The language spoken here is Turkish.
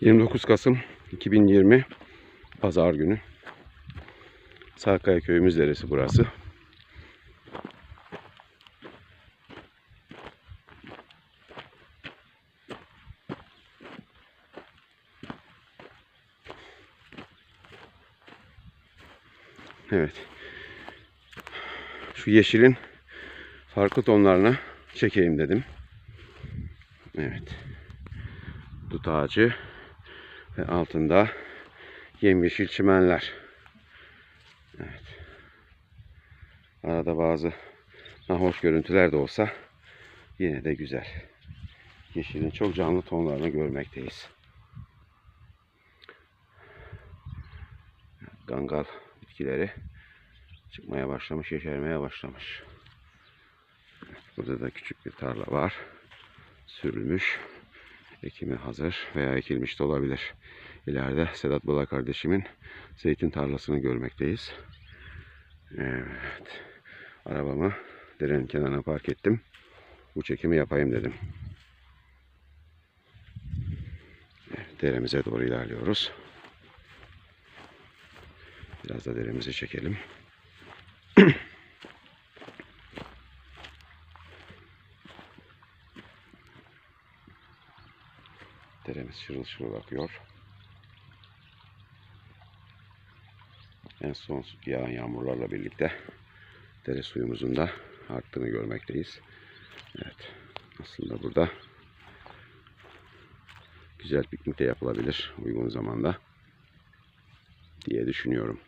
29 Kasım 2020 Pazar günü. Sarkaya köyümüz deresi burası. Evet. Şu yeşilin farklı tonlarını çekeyim dedim. Evet. Dut ağacı ve altında yemyeşil çimenler. Evet. Arada bazı hoş görüntüler de olsa yine de güzel. Yeşilin çok canlı tonlarını görmekteyiz. Gangal bitkileri çıkmaya başlamış, yeşermeye başlamış. Burada da küçük bir tarla var. Sürülmüş. Ekimi hazır veya ekilmiş de olabilir. İleride Sedat Bala kardeşimin zeytin tarlasını görmekteyiz. Evet. Arabamı derenin kenarına park ettim. Bu çekimi yapayım dedim. Evet, deremize doğru ilerliyoruz. Biraz da deremizi çekelim. Deremiz şırıl şırıl akıyor. En son yağan yağmurlarla birlikte dere suyumuzun da arttığını görmekteyiz. Evet. Aslında burada güzel piknik de yapılabilir uygun zamanda diye düşünüyorum.